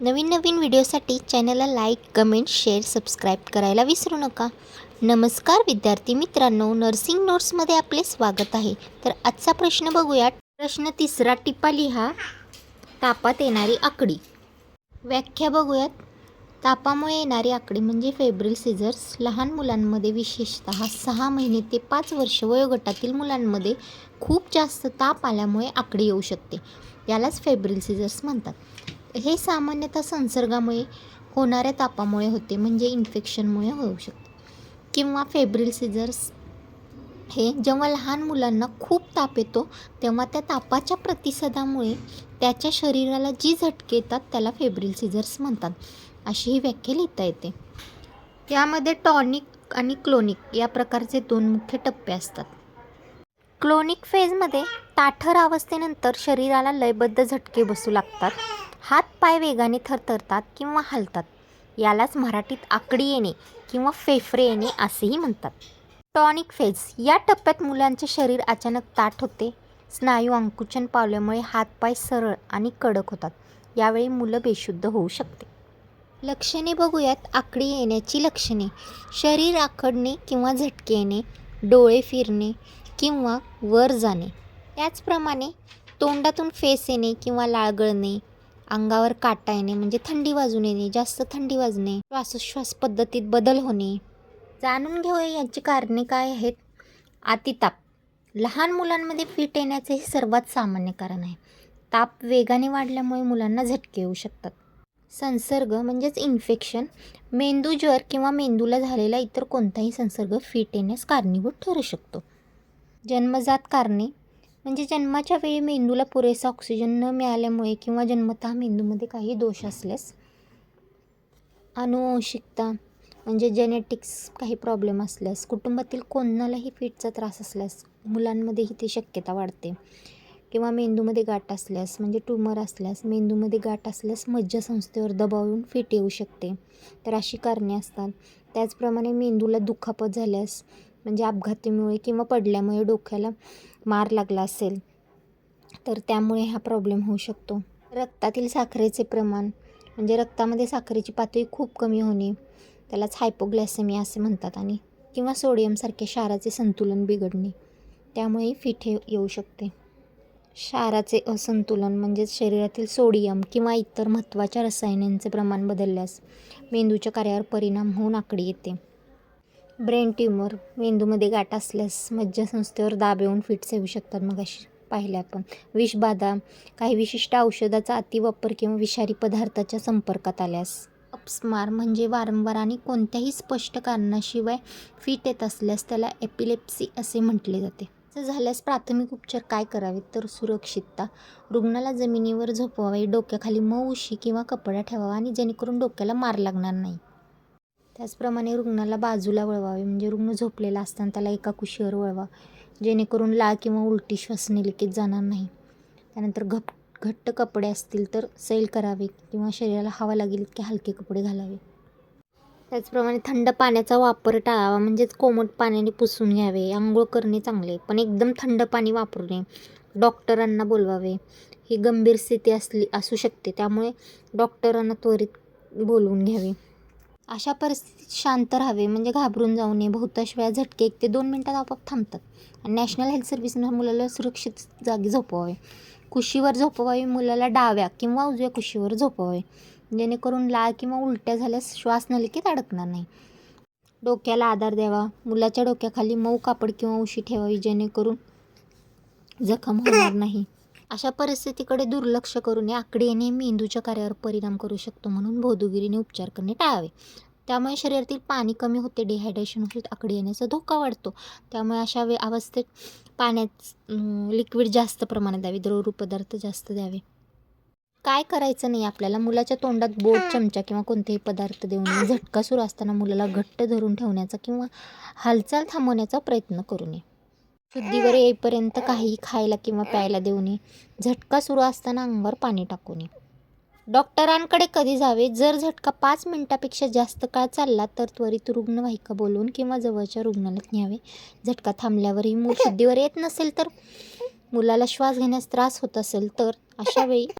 नवीन नवीन व्हिडिओसाठी चॅनलला like comment share subscribe करायला विसरू नका. नमस्कार विद्यार्थी मित्रांनो नर्सिंग नोट्समध्ये आपले स्वागत आहे. तर आजचा प्रश्न बघूया प्रश्न तिसरा टिपा लिहा. तापात येणारी आकडी. व्याख्या बघूयात. तापामुळे येणारी आकडी म्हणजे फेब्रिल सिझर्स. लहान मुलांमध्ये विशेषत सहा महिने ते पाच वर्ष वयोगटातील मुलांमध्ये खूप जास्त ताप आल्यामुळे आकडी येऊ शकते. यालाच फेब्रिल सिझर्स म्हणतात. हे सामान्यतः संसर्गामुळे होणाऱ्या तापामुळे होते म्हणजे इन्फेक्शनमुळे होऊ शकते. किंवा फेब्रिल सिजर्स हे जेव्हा लहान मुलांना खूप ताप येतो तेव्हा त्या तापाच्या प्रतिसादामुळे त्याच्या शरीराला जी झटके येतात त्याला फेब्रिल सिझर्स म्हणतात. अशी ही व्याख्या लिहिता येते. यामध्ये टॉनिक आणि क्लोनिक या प्रकारचे दोन मुख्य टप्पे असतात. क्लोनिक फेजमध्ये ताठर अवस्थेनंतर शरीराला लयबद्ध झटके बसू लागतात. हात पाय वेगाने थरथरतात किंवा हलतात. यालाच मराठीत आकडी येणे किंवा फेफरे येणे असेही म्हणतात. टॉनिक फेज या टप्प्यात मुलांचे शरीर अचानक ताठ होते. स्नायू अंकुचन पावल्यामुळे हातपाय सरळ आणि कडक होतात. यावेळी मुलं बेशुद्ध होऊ शकते. लक्षणे बघूयात आकडी येण्याची लक्षणे. शरीर आखडणे किंवा झटके येणे डोळे फिरणे किंवा वर जाणे. त्याचप्रमाणे तोंडातून फेस येणे किंवा लाळगळणे अंगावर काटा येणे म्हणजे थंडी वाजून येणे जास्त थंडी वाजणे श्वासोश्वास पद्धतीत बदल होणे. जाणून घेऊया याची कारणे काय आहेत. अतिताप. लहान मुलांमध्ये फिट येण्याचे हे सर्वात सामान्य कारण आहे. ताप वेगाने वाढल्यामुळे मुलांना झटके येऊ शकतात. संसर्ग म्हणजेच इन्फेक्शन मेंदूज्वर किंवा मेंदूला झालेला इतर कोणताही संसर्ग फिट येण्यास कारणीभूत ठरू शकतो. जन्मजात कारणे. म्हणजे जन्माच्या वेळी मेंदूला पुरेसा ऑक्सिजन न मिळाल्यामुळे किंवा जन्मतः मेंदूमध्ये काही दोष असल्यास अनुवंशिकता म्हणजे जेनेटिक्स काही प्रॉब्लेम असल्यास कुटुंबातील कोणालाही फिटचा त्रास असल्यास मुलांमध्येही ती शक्यता वाढते. किंवा मेंदूमध्ये गाठ असल्यास म्हणजे ट्यूमर असल्यास मेंदूमध्ये गाठ असल्यास मज्जासंस्थेवर दबाव येऊन फिट येऊ शकते. तर अशी कारणे असतात. त्याचप्रमाणे मेंदूला दुखापत झाल्यास म्हणजे अपघातीमुळे किंवा पडल्यामुळे डोक्याला मार लागला असेल तर त्यामुळे हा प्रॉब्लेम होऊ शकतो. रक्तातील साखरेचे प्रमाण म्हणजे रक्तामध्ये साखरेची पातळी खूप कमी होणे त्यालाच हायपोग्लॅसेमिया असे म्हणतात आणि किंवा सोडियमसारख्या क्षाराचे संतुलन बिघडणे त्यामुळे फिट हे येऊ शकते. क्षाराचे असंतुलन म्हणजेच शरीरातील सोडियम किंवा इतर महत्त्वाच्या रसायनांचे प्रमाण बदलल्यास मेंदूच्या कार्यावर परिणाम होऊन आकडी येते. ब्रेन ट्यूमर मेंदूमध्ये गाठ असल्यास मज्जासंस्थेवर दाब येऊन फिट्स येऊ शकतात मग अशी पाहिले आपण. विषबाधा काही विशिष्ट औषधाचा अतिवापर किंवा विषारी पदार्थाच्या संपर्कात आल्यास. अपस्मार म्हणजे वारंवार आणि कोणत्याही स्पष्ट कारणाशिवाय फिट येत असल्यास त्याला एपिलेप्सी असे म्हटले जाते. असं झाल्यास प्राथमिक उपचार काय करावेत? तर सुरक्षितता. रुग्णाला जमिनीवर झोपवावे डोक्याखाली मऊ उशी किंवा कपडा ठेवावा आणि जेणेकरून डोक्याला मार लागणार नाही. त्याचप्रमाणे रुग्णाला बाजूला वळवावे म्हणजे रुग्ण झोपलेला असताना त्याला एका कुशीवर वळवा जेणेकरून लाळ किंवा उलटी श्वास निलकेत जाणार नाही. त्यानंतर घप घट्ट कपडे असतील तर सैल करावे किंवा शरीराला हवा लागेल इतके हलके कपडे घालावे. त्याचप्रमाणे थंड पाण्याचा वापर टाळावा म्हणजेच कोमट पाण्याने पुसून घ्यावे. आंघोळ करणे चांगले पण एकदम थंड पाणी वापरू नये डॉक्टरांना बोलवावे. ही गंभीर स्थिती असली असू शकते त्यामुळे डॉक्टरांना त्वरित बोलवून घ्यावे. अशा परिस्थितीत शांत राहावे म्हणजे घाबरून जाऊ नये. बहुतांश वेळा झटके एक ते दोन मिनटात आपोआप थांबतात. आणि नॅशनल हेल्थ सर्व्हिसनं मुलाला सुरक्षित जागी झोपवावे. कुशीवर झोपवावे मुलाला डाव्या किंवा उजव्या कुशीवर झोपवावे. जेणेकरून लाळ किंवा उलट्या झाल्यास श्वास नलिकेत अडकणार नाही. डोक्याला आधार द्यावा. मुलाच्या डोक्याखाली मऊ कापड किंवा उशी ठेवावी जेणेकरून जखम होणार नाही. अशा परिस्थितीकडे दुर्लक्ष करून नये आकडे येणे मेंदूच्या कार्यावर परिणाम करू शकतो म्हणून बोधगिरीने उपचार करणे टाळावे. त्यामुळे शरीरातील पाणी कमी होते डिहायड्रेशन होते आकडे येण्याचा धोका वाढतो. त्यामुळे अशा वे अवस्थेत पाण्यात लिक्विड जास्त प्रमाणात द्यावे द्रवरूप पदार्थ जास्त द्यावे. काय करायचं नाही आपल्याला? मुलाच्या तोंडात बोट चमचा किंवा कोणतेही पदार्थ देऊ नये झटका सुरू असताना मुलाला घट्ट धरून ठेवण्याचा किंवा हालचाल थांबवण्याचा प्रयत्न करू नये. शुद्धीवर येईपर्यंत काहीही खायला किंवा प्यायला देऊ नये. झटका सुरू असताना अंगावर पाणी टाकू नये. डॉक्टरांकडे कधी जावे? जर झटका पाच मिनिटापेक्षा जास्त काळ चालला तर त्वरित रुग्णवाहिका बोलवून किंवा जवळच्या रुग्णालयात न्यावे. झटका थांबल्यावरही मूल शुद्धीवर येत नसेल तर मुलाला श्वास घेण्यास त्रास होत असेल तर अशा वेळी